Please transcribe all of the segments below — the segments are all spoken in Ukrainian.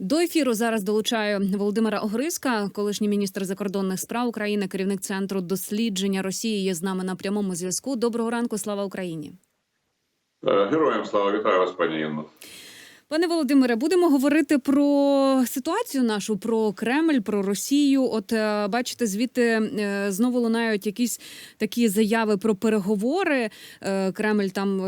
До ефіру зараз долучаю Володимира Огриска, колишній міністр закордонних справ України, керівник центру дослідження Росії. Є з нами на прямому зв'язку. Доброго ранку, слава Україні. Е, Героям слава вітаю вас, пані Інно. Пане Володимире, будемо говорити про ситуацію нашу, про Кремль, про Росію. От е, бачите, звідти е, знову лунають якісь такі заяви про переговори. Е, Кремль там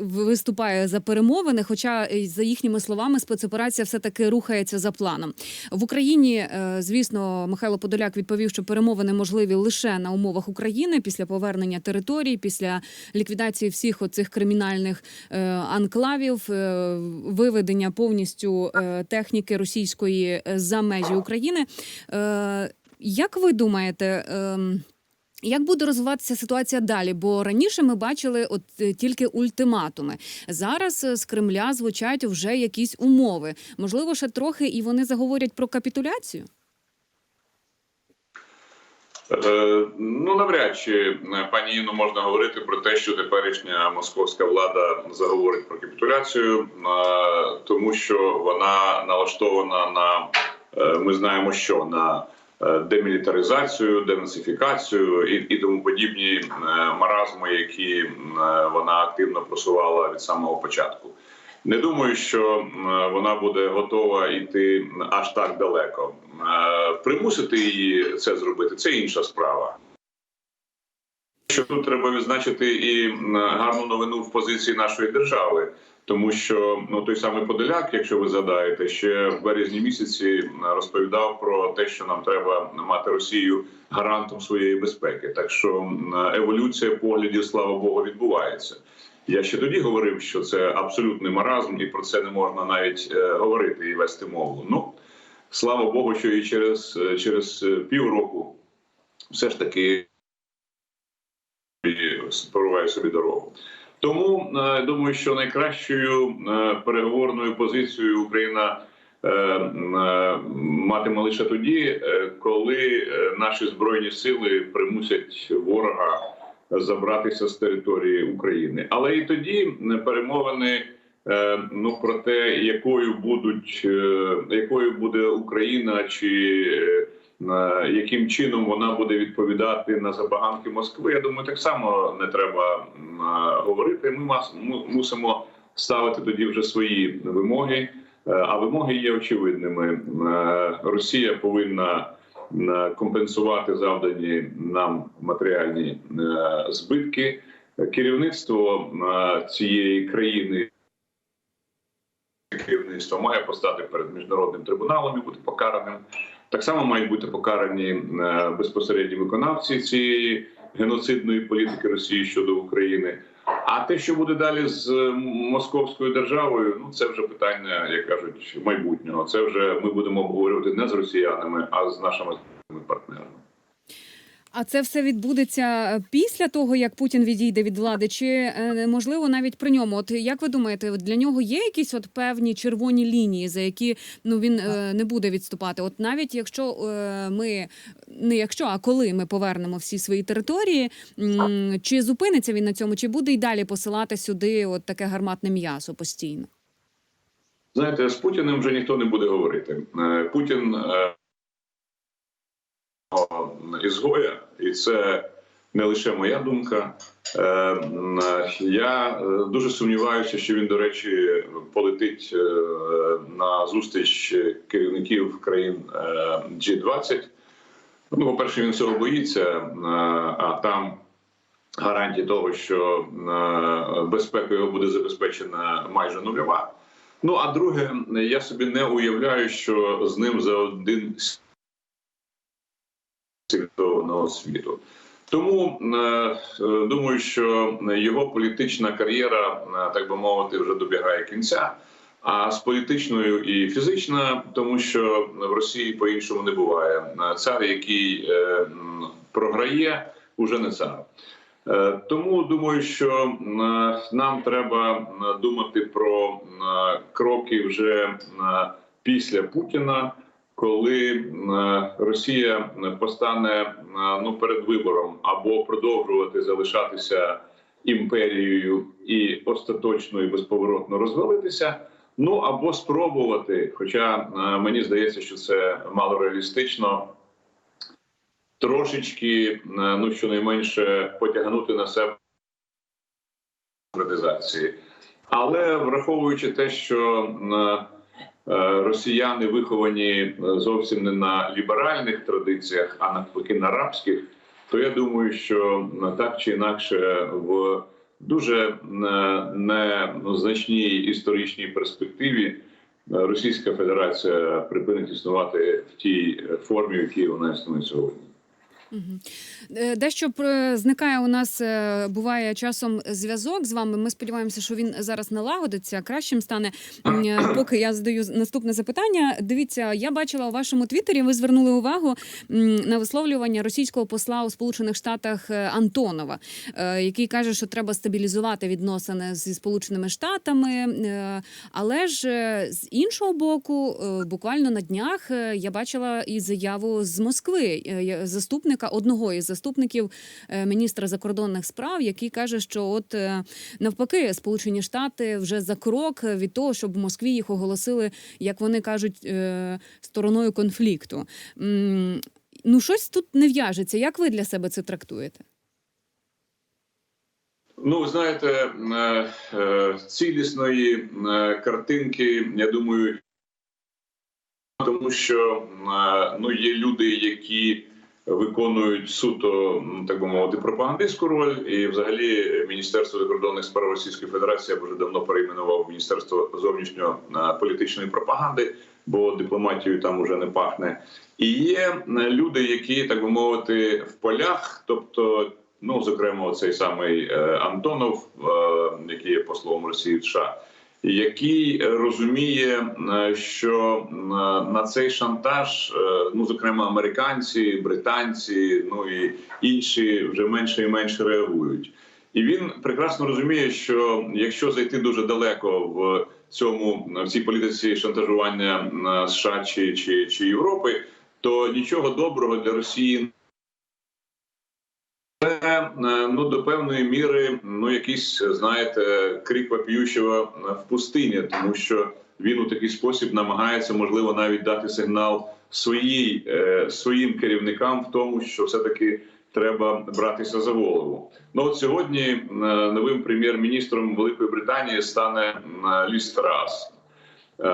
виступає за перемовини. Хоча, за їхніми словами, спецоперація все таки рухається за планом. В Україні, звісно, Михайло Подоляк відповів, що перемовини можливі лише на умовах України після повернення територій, після ліквідації всіх оцих кримінальних анклавів. Виведення повністю е, техніки російської е, за межі України. Е, Як ви думаєте? ем, Як буде розвиватися ситуація далі? Бо раніше ми бачили от тільки ультиматуми. Зараз з Кремля звучать вже якісь умови. Можливо, ще трохи і вони заговорять про капітуляцію. Е, Ну навряд чи е, пані Інно можна говорити про те, що теперішня московська влада заговорить про капітуляцію, е, тому що вона налаштована на ми знаємо, що на демілітаризацію, денацифікацію і, і тому подібні маразми, які вона активно просувала від самого початку. Не думаю, що вона буде готова йти аж так далеко. Примусити її це зробити це інша справа. Що тут треба відзначити і гарну новину в позиції нашої держави, тому що ну той самий Подоляк, якщо ви згадаєте, ще в березні місяці розповідав про те, що нам треба мати Росію гарантом своєї безпеки. Так що еволюція поглядів, слава Богу, відбувається. Я ще тоді говорив, що це абсолютний маразм, і про це не можна навіть е, говорити і вести мову. Ну слава Богу, що і через, е, через е, півроку все ж таки прориває собі дорогу. Тому думаю, що найкращою переговорною позицією Україна матиме лише тоді, коли наші збройні сили примусять ворога забратися з території України. Але і тоді е, перемовини е, ну про те, якою будуть е, якою буде Україна, чи яким чином вона буде відповідати на забаганки Москви, я думаю, так само не треба говорити. Ми мусимо ставити тоді вже свої вимоги. А вимоги є очевидними. Росія повинна компенсувати завдані нам матеріальні е, збитки. Керівництво е, цієї країни керівництво має постати перед міжнародним трибуналом і бути покараним. Так само мають бути покарані е, безпосередні виконавці цієї геноцидної політики Росії щодо України. А те, що буде далі з е, московською державою, ну це вже питання, як кажуть, майбутнього. Це вже ми будемо обговорювати не з росіянами, а з нашими партнерами. А це все відбудеться е, після того, як Путін відійде від влади, чи е, можливо навіть при ньому? От як ви думаєте, для нього є якісь от певні червоні лінії, за які ну він е, не буде відступати? От навіть якщо е, ми не якщо, а коли ми повернемо всі свої території, м, чи зупиниться він на цьому, чи буде й далі посилати сюди от таке гарматне м'ясо постійно? Знаєте, з Путіним вже ніхто не буде говорити. Е, Путін е, ізгоя, і це не лише моя думка. Е, Я е, дуже сумніваюся, що він, до речі, полетить е, на зустріч керівників країн е, G20. Ну, по-перше, він цього боїться, е, а там гарантії того, що е, безпека його буде забезпечена майже нульова. Ну а друге, я собі не уявляю, що з ним за один цивілізованого світу. Тому е, е, думаю, що його політична кар'єра, е, так би мовити, вже добігає кінця. А з політичною і фізична, тому що в Росії по-іншому не буває. Цар, який програє, уже не цар. Тому думаю, що нам треба думати про кроки вже після Путіна, коли е, Росія постане е, ну перед вибором або продовжувати залишатися імперією і остаточно і безповоротно розвалитися, Ну або спробувати, хоча е, мені здається, що це мало реалістично, трошечки, ну щонайменше, потягнути на себе конкретизації. Але враховуючи те, що росіяни виховані е, зовсім не на ліберальних традиціях, а навпаки на арабських, то я думаю, що е, так чи інакше в дуже е, незначній історичній перспективі е, Російська Федерація припинить існувати в тій е, формі, в якій вона існує сьогодні. Е, Дещо зникає у нас, е, буває часом зв'язок з вами. Ми сподіваємося, що він зараз налагодиться, кращим стане. Е, Поки я задаю наступне запитання. Дивіться, я бачила у вашому твіттері, ви звернули увагу на висловлювання російського посла у Сполучених Штатах Антонова, який каже, що треба стабілізувати відносини зі Сполученими Штатами. Але ж з іншого боку, буквально на днях я бачила і заяву з Москви я- заступника одного із заступників е, міністра закордонних справ, який каже, що от е, навпаки, Сполучені Штати вже за крок від того, щоб в Москві їх оголосили, як вони кажуть, е, стороною конфлікту. Ну, щось тут не в'яжеться. Як ви для себе це трактуєте? Ну, ви знаєте, цілісної картинки, я думаю, тому що ну, є люди, які виконують суто, так би мовити, пропагандистську роль, і взагалі Міністерство закордонних справ Російської Федерації вже давно перейменував Міністерство зовнішньо е, пропаганди, бо дипломатією там уже не пахне. І є е, люди, які так би мовити в полях, тобто. Ну, зокрема, цей самий е, Антонов, який є послом Росії в США, який розуміє, е, що е, на цей шантаж, е, ну зокрема, американці, британці, ну і інші вже менше і менше реагують. І він прекрасно розуміє, що якщо зайти дуже далеко в цьому в цій політиці шантажування е, США чи, чи, чи Європи, то нічого доброго для Росії це е, ну до певної міри ну якийсь знаєте крик вопіющого в пустині, тому що він у такий спосіб намагається можливо навіть дати сигнал своїй е, своїм керівникам в тому, що все таки треба братися за голову. Ну от сьогодні е, новим прем'єр-міністром Великої Британії стане е, Лі Страс, е,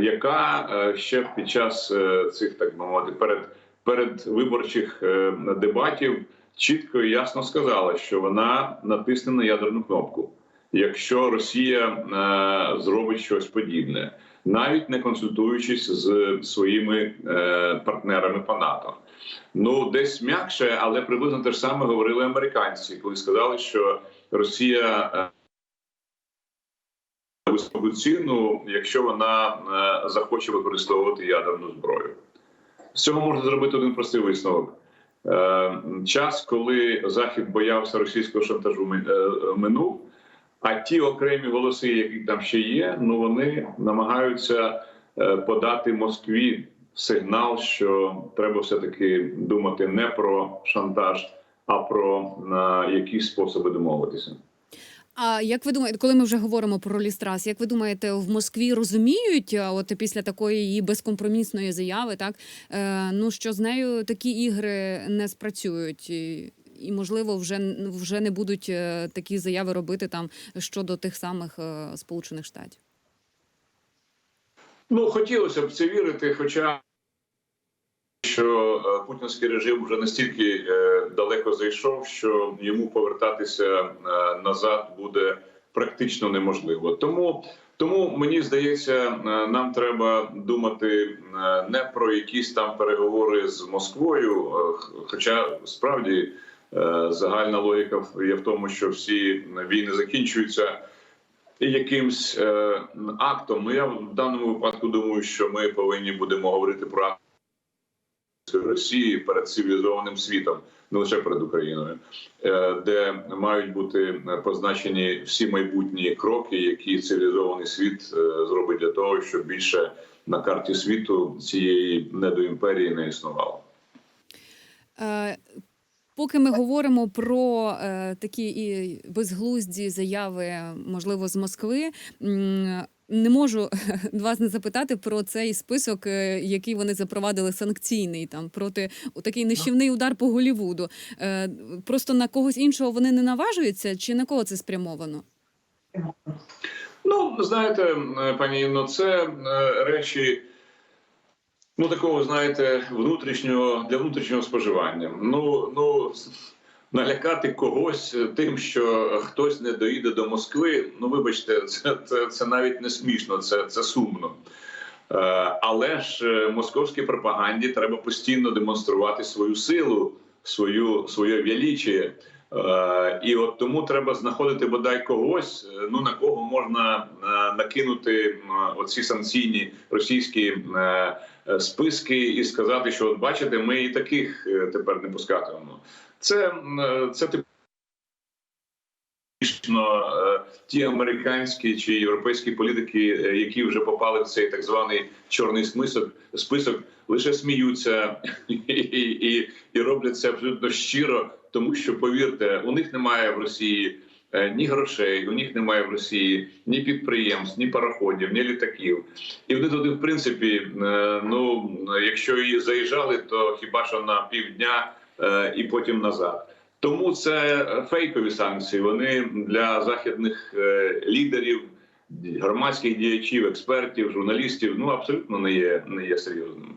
яка е, ще під час е, цих так би мовити перед перед виборчих е, дебатів чітко і ясно сказала, що вона натисне на ядерну кнопку, якщо Росія е, зробить щось подібне, навіть не консультуючись з своїми е, партнерами по НАТО. Ну десь м'якше, але приблизно те ж саме говорили американці, коли сказали, що Росія. Е, Високу ціну, якщо вона е, захоче використовувати ядерну зброю, з цього можна зробити один простий висновок. Е, час, коли Захід боявся російського шантажу, е, минув. А ті окремі голоси, які там ще є, ну вони намагаються е, подати Москві сигнал, що треба все таки думати не про шантаж, а про на якісь способи домовитися. А як ви думаєте, коли ми вже говоримо про Лістрас, як ви думаєте, в Москві розуміють, а от після такої її безкомпромісної заяви, так е, ну що з нею такі ігри не спрацюють? І, і можливо, вже вже не будуть е, такі заяви робити там щодо тих самих е, Сполучених Штатів. Ну хотілося б це вірити, хоча що е, путінський режим вже настільки е, далеко зайшов, що йому повертатися е, назад буде практично неможливо. Тому тому мені здається, нам треба думати не про якісь там переговори з Москвою, хоча справді загальна логіка є в тому, що всі війни закінчуються якимсь актом. Ну я в даному випадку думаю, що ми повинні будемо говорити про акт Росії перед цивілізованим світом, не лише перед Україною, е, де мають бути позначені всі майбутні кроки, які цивілізований світ е, зробить для того, щоб більше на карті світу цієї недоімперії не існувало. Е, Поки ми говоримо про е, такі і безглузді заяви, можливо, з Москви. Не можу вас не запитати про цей список, е, який вони запровадили санкційний там проти такий нищівний удар по Голівуду. Е, Просто на когось іншого вони не наважуються, чи на кого це спрямовано? Ну, знаєте, е, пані Інно, це речі. Ну, такого, знаєте, внутрішнього для внутрішнього споживання. Ну, ну налякати когось тим, що хтось не доїде до Москви. Ну, вибачте, це, це, це навіть не смішно, це, це сумно. Е, Але ж е, московській пропаганді треба постійно демонструвати свою силу, свою своє величіє. Е, І от тому треба знаходити бодай когось, ну на кого можна накинути оці санкційні російські списки і сказати, що от бачите, ми і таких тепер не пускатимемо. Це, е, це типічно е, ті американські чи європейські політики, е, які вже попали в цей так званий чорний список, список лише сміються і, і, і роблять це абсолютно щиро, тому що повірте, у них немає в Росії. Ні грошей, у них немає в Росії ні підприємств, ні пароходів, ні літаків. І вони туди, в принципі, ну якщо і заїжджали, то хіба що на півдня і потім назад. Тому це фейкові санкції. Вони для західних е, лідерів, громадських діячів, експертів, журналістів ну абсолютно не є не є серйозними.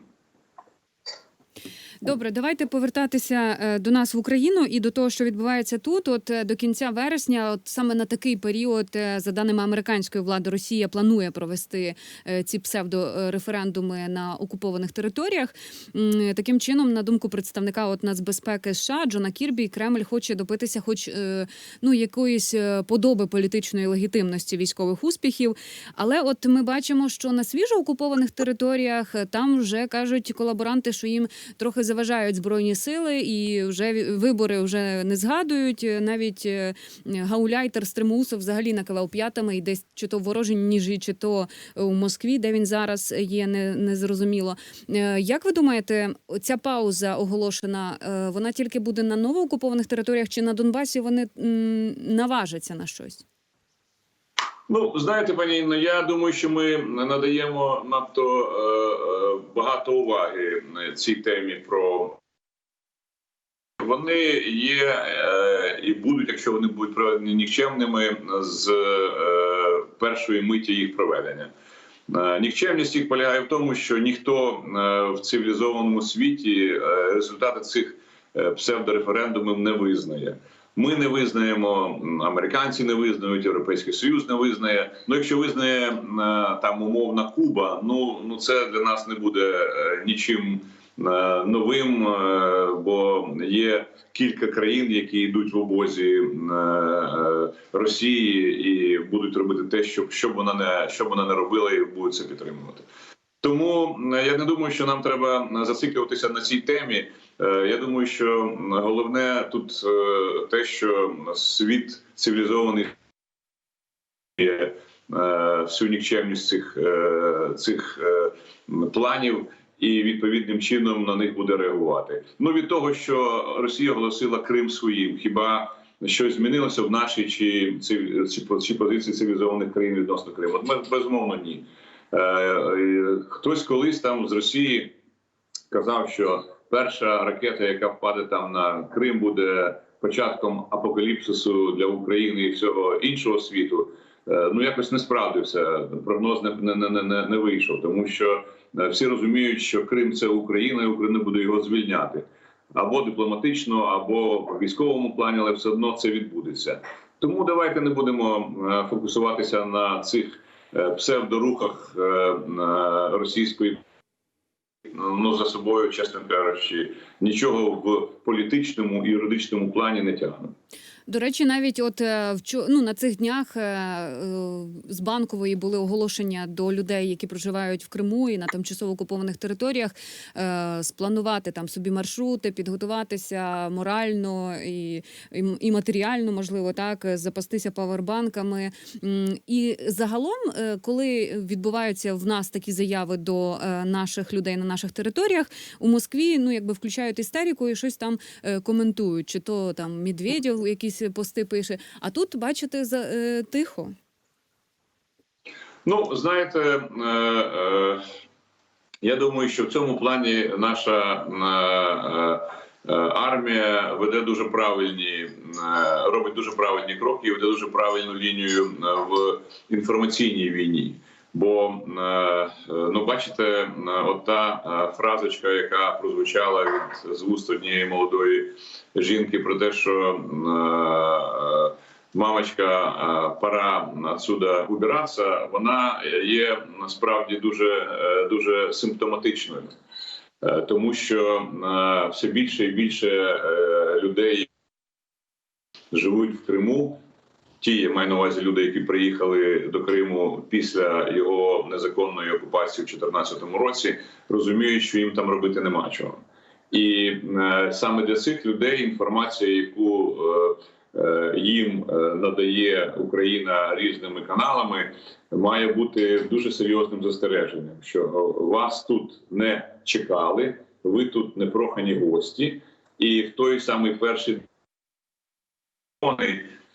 Добре, давайте повертатися е, до нас в Україну і до того, що відбувається тут. От е, до кінця вересня, от саме на такий період, е, за даними американської влади, Росія планує провести ці псевдореферендуми на окупованих територіях. Таким чином, на думку представника от нацбезпеки США Джона Кірбі, Кремль хоче добитися, хоч ну якоїсь подоби політичної легітимності військових успіхів. Але от ми бачимо, що на свіжо окупованих територіях там вже кажуть колаборанти, що їм трохи заважають збройні сили, і вже вибори вже не згадують. Е, Навіть е, гауляйтер Стримусов взагалі накивав п'ятами і десь чи то в ворожій ніжі, чи то у Москві, де він зараз є, не, не зрозуміло. Е, Як ви думаєте, ця пауза оголошена, е, вона тільки буде на новоокупованих територіях чи на Донбасі? Вони наважаться на щось? Ну знаєте, пані Інно, я думаю, що ми надаємо надто е, е, багато уваги цій темі про. Вони є е, і будуть, якщо вони будуть проведені нікчемними з е, першої миті їх проведення. Е, Нікчемність їх полягає в тому, що ніхто е, в цивілізованому світі е, результати цих е, псевдореферендумів не визнає. Ми не визнаємо, американці не визнають, Європейський Союз не визнає. Ну, якщо визнає е, там умовна Куба, ну ну це для нас не буде е, нічим е, новим, бо є кілька країн, які йдуть в обозі Росії і будуть робити те, щоб щоб вона не щоб вона не робила, і будуть це підтримувати. Тому я не думаю, що нам треба зациклюватися на цій темі. Е, Я думаю, що головне тут е, те, що світ цивілізований е, всю нікчемність цих, цих планів. І відповідним чином на них буде реагувати. Ну від того, що Росія оголосила Крим своїм, хіба щось змінилося в нашій чи чи, чи позиції цивілізованих країн відносно Криму? Безумовно ні. Хтось колись там з Росії казав, що перша ракета, яка впаде там на Крим, буде початком апокаліпсису для України і всього іншого світу. Е, Ну якось не справдився. Прогноз не, не, не, не, вийшов, тому що е, всі розуміють, що Крим це Україна, і Україна буде його звільняти або дипломатично, або в військовому плані, але все одно це відбудеться. Тому давайте не будемо е, фокусуватися на цих псевдорухах російської. Ну за собою, чесно кажучи, нічого в політичному і юридичному плані не тягне. До речі, навіть от е, ну, на цих днях е, е, з банкової були оголошення до людей, які проживають в Криму і на тимчасово окупованих територіях, спланувати там собі маршрути, підготуватися морально і, і, матеріально, можливо, так запастися павербанками. І загалом, коли відбуваються в нас такі заяви до наших людей на наших територіях, у Москві ну якби включають істерику і щось там коментують, чи то там Медведєв якісь пости пише. А тут, бачите, за е, тихо. Ну, знаєте, е, е, я думаю, що в цьому плані наша е, е, е, армія веде дуже правильні, е, робить дуже правильні кроки і веде дуже правильну лінію е, в інформаційній війні. Бо е, е, ну бачите, е, от та фразочка, яка прозвучала від з вуст однієї молодої жінки про те, що мамочка, пора отсюда убиратися, вона є насправді дуже дуже симптоматичною, тому що все більше і більше людей живуть в Криму. Ті, я маю на увазі люди, які приїхали до Криму після його незаконної окупації в 2014 році, розуміють, що їм там робити нема чого. І е, саме для цих людей інформація, яку е, е, їм е, надає Україна різними каналами, має бути дуже серйозним застереженням, що вас тут не чекали, ви тут не прохані гості, і в той самий перший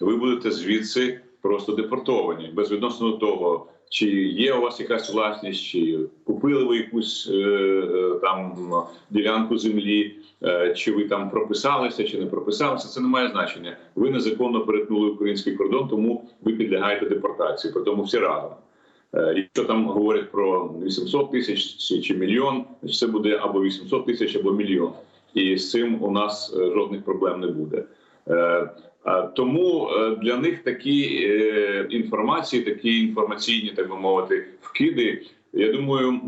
ви будете звідси просто депортовані безвідносно до того, чи є у вас якась власність, чи купили ви якусь е, е, там ділянку землі, е, чи ви там прописалися, чи не прописалися. Це не має значення. Ви незаконно перетнули український кордон, тому ви підлягаєте депортації. Тому всі разом. Якщо там говорять про 800 тисяч чи, мільйон, це буде або 800 тисяч, або мільйон. І з цим у нас жодних проблем не буде. Е, Тому е, для них такі е, інформації, такі інформаційні, так би мовити, вкиди, я думаю,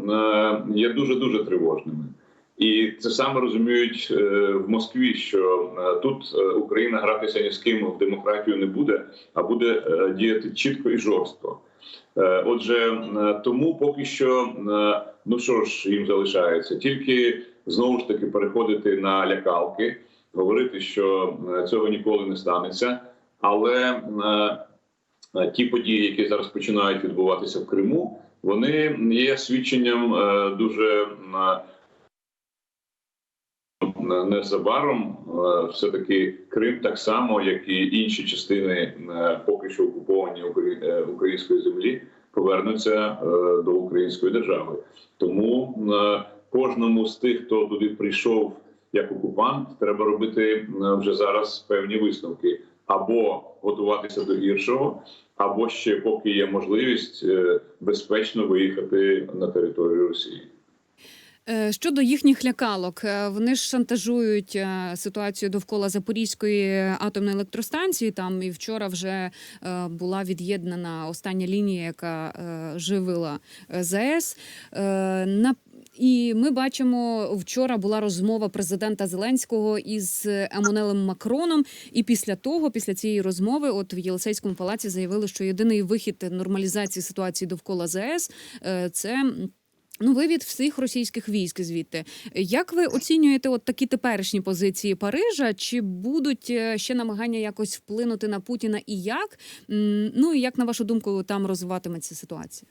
є дуже дуже тривожними. І це саме розуміють в Москві, що тут Україна гратися ні з ким в демократію не буде, а буде діяти чітко і жорстко. Отже, тому поки що, ну що ж їм залишається, тільки знову ж таки переходити на лякалки, говорити, що е, цього ніколи не станеться. Але е, ті події, які зараз починають відбуватися в Криму, вони є свідченням е, дуже незабаром. Все таки Крим, так само як і інші частини поки що окуповані української землі, повернуться до української держави. Тому кожному з тих, хто туди прийшов як окупант, треба робити е, вже зараз певні висновки або готуватися до гіршого, або ще поки є можливість е, безпечно виїхати на територію Росії. Е, Щодо їхніх лякалок, вони ж шантажують ситуацію довкола Запорізької атомної електростанції. Там і вчора вже була від'єднана остання лінія, яка живила ЗАЕС. І ми бачимо, вчора була розмова президента Зеленського із Еммануелем Макроном. І після того, після цієї розмови, от в Єлисейському палаці заявили, що єдиний вихід нормалізації ситуації довкола ЗАЕС е, це. Ну, вивід всіх російських військ звідти. Як ви оцінюєте от такі теперішні позиції Парижа? Чи будуть е, ще намагання якось вплинути на Путіна і як? Ну і як на вашу думку там розвиватиметься ситуація?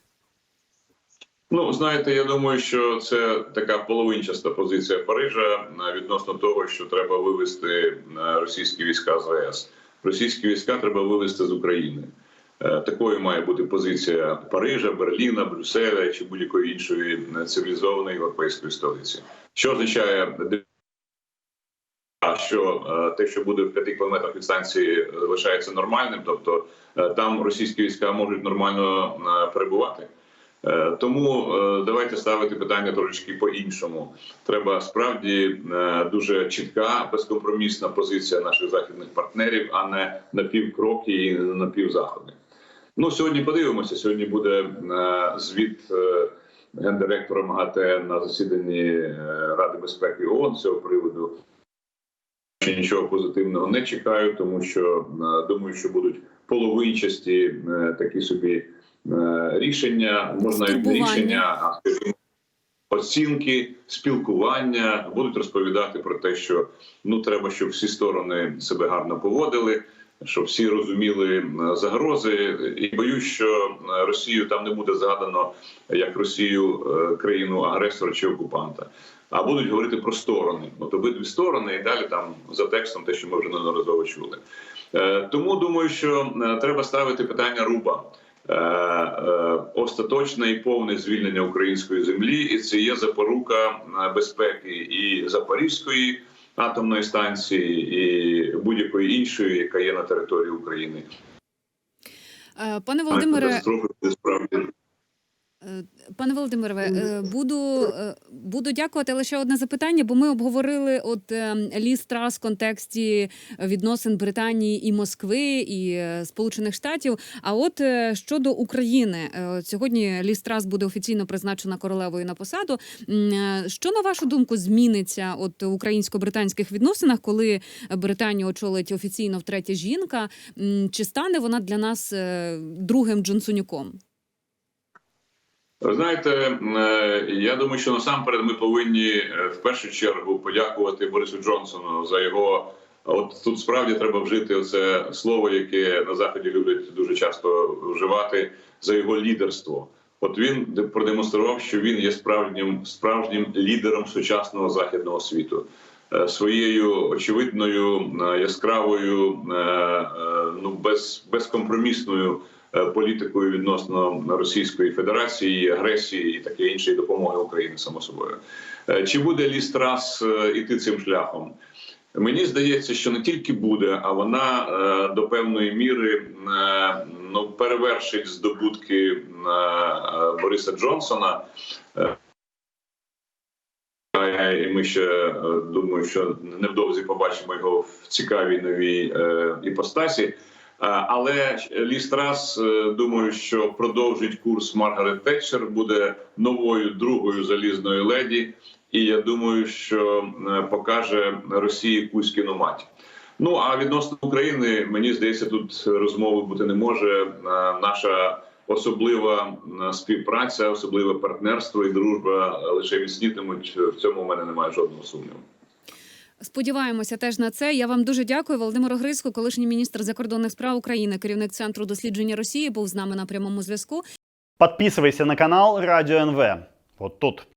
Ну, знаєте, я думаю, що це така половинчаста позиція Парижа е, відносно того, що треба вивести е, російські війська з АЕС. Російські війська треба вивести з України. Е, Такою має бути позиція Парижа, Берліна, Брюсселя чи будь-якої іншої цивілізованої європейської столиці. Що означає що те, що буде в п'яти кілометрах від станції, залишається нормальним, тобто там російські війська можуть нормально перебувати. Е, Тому е, давайте ставити питання трошечки по-іншому. Треба справді е, дуже чітка, безкомпромісна позиція наших західних партнерів, а не напівкроки і напівзаходи. Ну сьогодні подивимося. Сьогодні буде звіт гендиректора МАГАТЕ на засіданні Ради безпеки ООН з цього приводу. Ще нічого позитивного не чекаю, тому що думаю, що будуть половинчасті такі собі рішення, можна рішення, оцінки, спілкування будуть розповідати про те, що ну треба, щоб всі сторони себе гарно поводили, щоб всі розуміли е, загрози. І боюсь, що е, Росію там не буде згадано як Росію е, країну агресора чи окупанта. А будуть говорити про сторони, от обидві сторони, і далі там за текстом, те, що ми вже неодноразово чули. Е, Тому думаю, що е, треба ставити питання руба. Е, е, остаточне і повне звільнення української землі, і це є запорука е, безпеки і Запорізької атомної станції, і будь-якої іншої, яка є на території України. Пане Володимире, справді. Е, Пане Володимире, е, буду, е, буду дякувати. Але ще одне запитання, бо ми обговорили от ліс трас в контексті відносин Британії і Москви і Сполучених Штатів. А от щодо України, сьогодні ліс трас буде офіційно призначена королевою на посаду. Що на вашу думку зміниться от українсько-британських відносинах, коли Британію очолить офіційно втретє жінка? Чи стане вона для нас другим Джонсонюком? Ви знаєте, е, я думаю, що насамперед ми повинні е, в першу чергу подякувати Борису Джонсону за його. От тут справді треба вжити це слово, яке на заході люблять дуже часто вживати за його лідерство. От він продемонстрував, що він є справжнім справжнім лідером сучасного західного світу. Е, Своєю очевидною яскравою, ну без безкомпромісною політикою відносно Російської Федерації, агресії і таке інше і допомоги Україні само собою. Е, Чи буде Лістрас е, іти цим шляхом? Мені здається, що не тільки буде, а вона е, до певної міри е, ну перевершить здобутки е, е, Бориса Джонсона. Е, і ми ще е, думаю, що невдовзі побачимо його в цікавій новій е, іпостасі. Е, Але Лістрас, е, думаю, що продовжить курс Маргарет Тетчер, буде новою другою залізною леді, і я думаю, що е, покаже Росії Кузькіну мать. Ну а відносно України, мені здається, тут розмови бути не може. Е, Наша особлива е, співпраця, особливе партнерство і дружба лише міцнітимуть. В цьому у мене немає жодного сумніву. Сподіваємося теж на це. Я вам дуже дякую. Володимир Огризко, колишній міністр закордонних справ України, керівник центру дослідження Росії, був з нами на прямому зв'язку. Підписуйся на канал Радіо НВ. От тут.